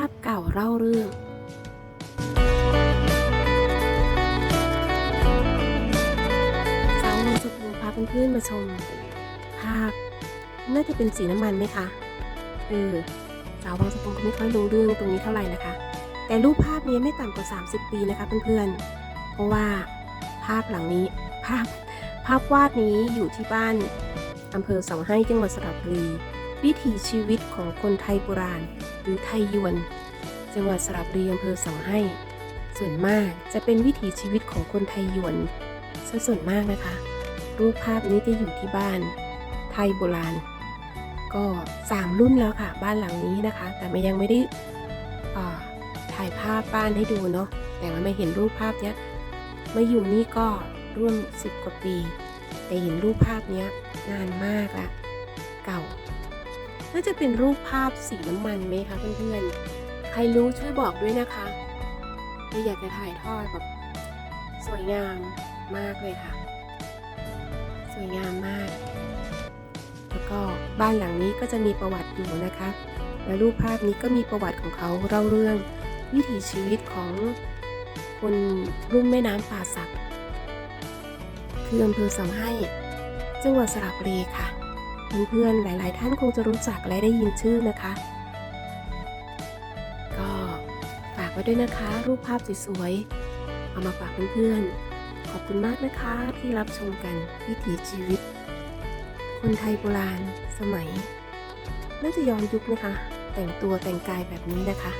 าพเก่าเล่าเรื่องสาววันสุภูพาเพื่อนๆมาชม ภาพ น่าจะเป็นสีน้ำมันไหมคะ เออ สาววังสะพุงก็ไม่ค่อยรู้เรื่องตรงนี้เท่าไหร่นะคะ แต่รูปภาพนี้ไม่ต่ำกว่า 30 ปีนะคะเพื่อนๆ เพราะว่าภาพหลังนี้ภาพภาพวาดนี้อยู่ที่บ้านอำเภอเสาให้จังหวัดสระบุรี วิถีชีวิตของคนไทยโบราณ หรือไทยยวน จังหวัดสระบุรีอำเภอเสาให้ ส่วนมากจะเป็นวิถีชีวิตของคนไทยยวนซะส่วนมากนะคะ รูปภาพนี้จะอยู่ที่บ้าน ไทยโบราณ ก็สามรุ่นแล้วค่ะ บ้านหลังนี้นะคะ แต่ยังไม่ได้ถ่ายภาพบ้านให้ดูเนาะแต่ว่าไม่เห็นรูปภาพเนี้ยมาอยู่นี่ก็ร่วมสิบกว่าปี แต่เห็นรูปภาพเนี้ยนานมากละ จะเป็นรูปภาพสีน้ำมันไหมคะเพื่อนๆ ใครรู้ช่วยบอกด้วยนะคะไม่อยากจะถ่ายทอดแบบสวยงามมากเลยค่ะ สวยงามมาก แล้วก็บ้านหลังนี้ก็จะมีประวัติอยู่นะคะ และรูปภาพนี้ก็มีประวัติของเขาเล่าเรื่องวิถีชีวิตของคนรุ่มแม่น้ำป่าสักคืออำเภอเสาให้จังหวัดสระบุรีค่ะ เพื่อนๆ หลาย ๆ ท่านคงจะรู้จักและได้ยินชื่อนะคะ ก็ฝากไว้ด้วยนะคะ รูปภาพสวยๆ เอามาฝากเพื่อนๆ ขอบคุณมากนะคะที่รับชมกันวิถีชีวิต คนไทยโบราณสมัย น่าจะย้อนยุคนะคะ แต่งตัวแต่งกายแบบนี้นะคะ